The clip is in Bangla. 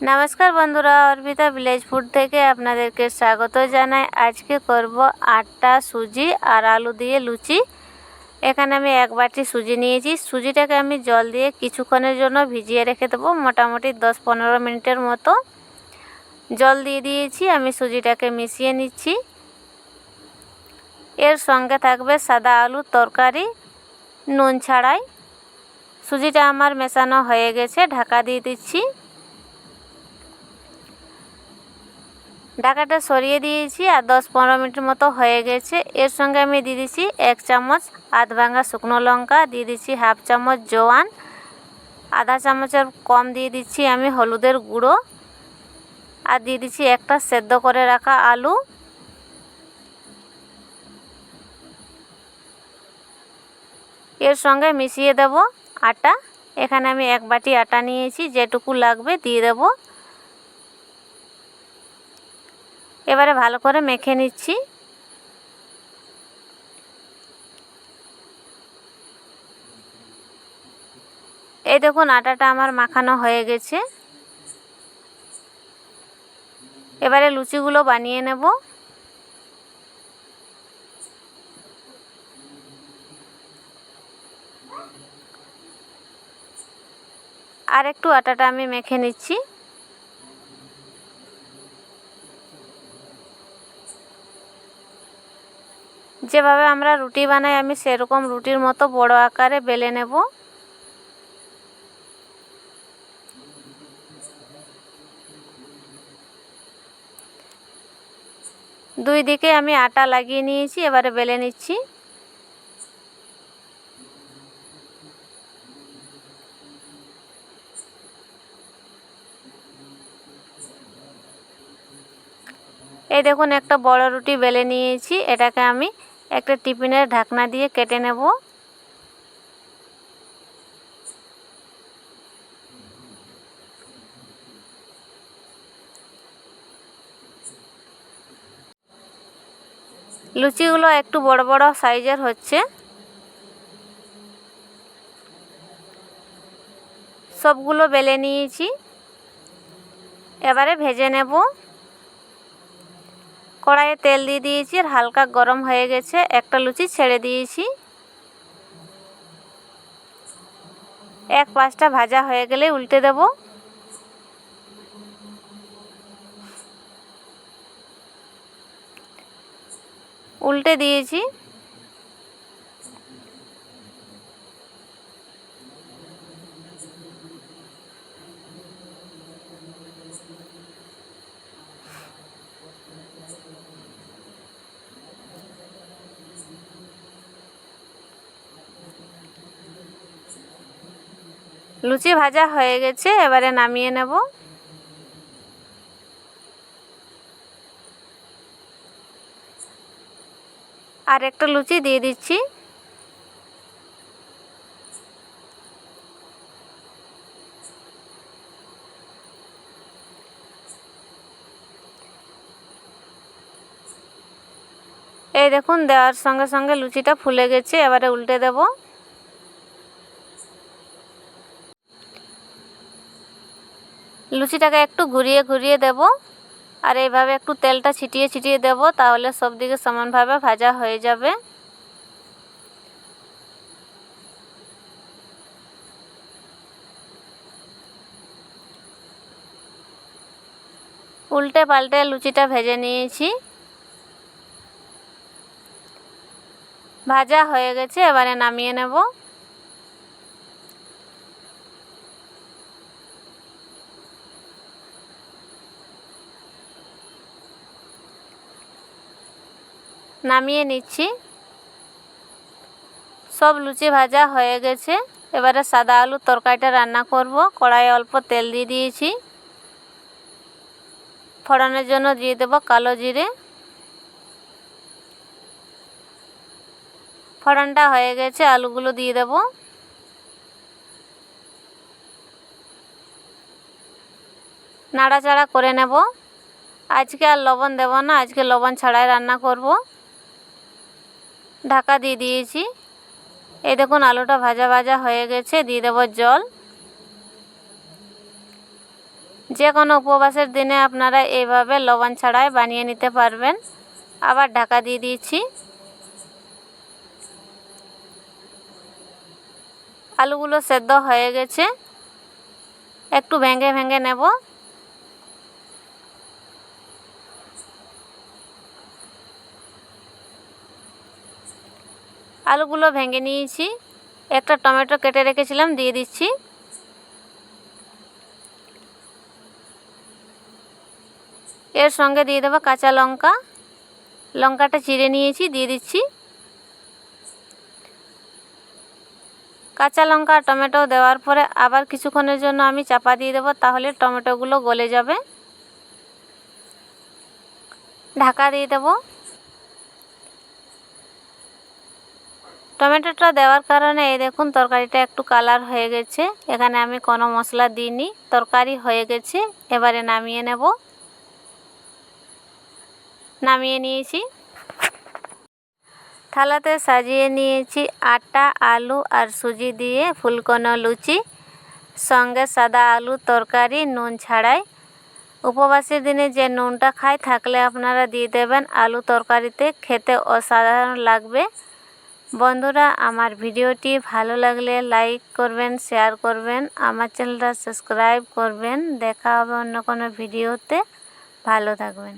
নমস্কার বন্ধুরা, অর্পিতা ভিলেজ ফুড থেকে আপনাদেরকে স্বাগত জানাই। আজকে করব আটা সুজি আর আলু দিয়ে লুচি। এখানে আমি এক বাটি সুজি নিয়েছি। সুজিটাকে আমি জল দিয়ে কিছুক্ষণের জন্য ভিজিয়ে রেখে দেবো, মোটামুটি দশ পনেরো মিনিটের মতো। জল দিয়ে দিয়েছি, আমি সুজিটাকে মিশিয়ে নিচ্ছি। এর সঙ্গে থাকবে সাদা আলুর তরকারি, নুন ছাড়াই। সুজিটা আমার মেশানো হয়ে গেছে, ঢাকা দিয়ে দিচ্ছি। ঢাকাটা সরিয়ে দিয়েছি আর দশ পনেরো মিনিট মতো হয়ে গেছে। এর সঙ্গে আমি দিয়ে দিচ্ছি এক চামচ আধ ভাঙা শুকনো লঙ্কা, দিয়ে দিচ্ছি হাফ চামচ জোয়ান, আধা চামচের কম দিয়ে দিচ্ছি আমি হলুদের গুঁড়ো, আর দিয়ে দিচ্ছি একটা সেদ্ধ করে রাখা আলু। এর সঙ্গে মিশিয়ে দেব আটা। এখানে আমি এক বাটি আটা নিয়েছি, যেটুকু লাগবে দিয়ে দেবো। এবারে ভালো করে মেখে নিচ্ছি। এই দেখুন আটাটা আমার মাখানো হয়ে গেছে। এবারে লুচিগুলো বানিয়ে নেব। আর একটু আটাটা আমি মেখে নিচ্ছি। যেভাবে আমরা রুটি বানাই, আমি সেরকম রুটির মতো বড় আকারে বেলে নেব। দুই দিকে আমি আটা লাগিয়ে নিয়েছি, এবারে বেলে নিচ্ছি। এই দেখুন, একটা বড় রুটি বেলে নিয়েছি। এটাকে আমি একটা টিফিনের ঢাকনা দিয়ে কেটে নেব। লুচিগুলো একটু বড় বড় সাইজের হচ্ছে। সবগুলো বেলে নিয়েছি। এবারে ভেজে নেব। কড়াইয়ে তেল দিয়ে দিয়েছি আর হালকা গরম হয়ে গেছে। একটা লুচি ছেড়ে দিয়েছি। এক পাঁচটা ভাজা হয়ে গেলে উল্টে দেব। উল্টে দিয়েছি। লুচি ভাজা হয়ে গেছে, এবারে নামিয়ে নেব। আর একটা লুচি দিয়ে দিচ্ছি। এই দেখুন, দেওয়ার সঙ্গে সঙ্গে লুচিটা ফুলে গেছে, এবারে উল্টে দেবো। লুচিটাকে একটু ঘুরিয়ে ঘুরিয়ে দেব। আর এইভাবে একটু তেলটা ছিটিয়ে ছিটিয়ে দেব, তাহলে সব দিকে সমানভাবে ভাজা হয়ে যাবে। উল্টে পাল্টে লুচিটা ভেজে নিয়েছি। ভাজা হয়ে গেছে, এবারে নামিয়ে নেব। নামিয়ে নিচ্ছি। সব লুচি ভাজা হয়ে গেছে। এবারে সাদা আলুর তরকারিটা রান্না করব। কড়াইয়ে অল্প তেল দিয়ে দিয়েছি। ফোড়নের জন্য দিয়ে দেব কালো জিরে। ফোড়নটা হয়ে গেছে, আলুগুলো দিয়ে দেব। নাড়াচাড়া করে নেব। আজকে আর লবণ দেব না, আজকে লবণ ছাড়াই রান্না করব। ঢাকা দিয়ে দিয়েছি। এই দেখুন, আলুটা ভাজা ভাজা হয়ে গেছে, দিয়ে দেবো জল। যে কোনো উপবাসের দিনে আপনারা এইভাবে লবণ ছাড়াই বানিয়ে নিতে পারবেন। আবার ঢাকা দিয়ে দিয়েছি। আলুগুলো সেদ্ধ হয়ে গেছে। একটু ভেঙে ভেঙে নেব। আলুগুলো ভেঙে নিয়েছি। একটা টমেটো কেটে রেখেছিলাম, দিয়ে দিচ্ছি। এর সঙ্গে দিয়ে দেবো কাঁচা লঙ্কা। লঙ্কাটা চিড়ে নিয়েছি, দিয়ে দিচ্ছি। কাঁচা লঙ্কা টমেটো দেওয়ার পরে আবার কিছুক্ষণের জন্য আমি চাপা দিয়ে দেবো, তাহলে টমেটোগুলো গলে যাবে। ঢাকা দিয়ে দেবো। টমেটোটা দেওয়ার কারণে এই দেখুন তরকারিটা একটু কালার হয়ে গেছে। এখানে আমি কোনো মশলা দিইনি, তরকারি হয়ে গেছে। এবারে নামিয়ে নেব। নামিয়ে নিয়েছি। থালাতে সাজিয়ে নিয়েছি আটা, আলু আর সুজি দিয়ে ফুলকোনো লুচি, সঙ্গে সাদা আলু তরকারি, নুন ছাড়াই। উপবাসের দিনে যে নুনটা খায় থাকলে আপনারা দিয়ে দেবেন আলু তরকারিতে, খেতে অসাধারণ লাগবে। বন্ধুরা, আমার ভিডিওটি ভালো লাগলে লাইক করবেন, শেয়ার করবেন, আমার চ্যানেলটা সাবস্ক্রাইব করবেন। দেখা হবে অন্য কোনো ভিডিওতে। ভালো থাকবেন।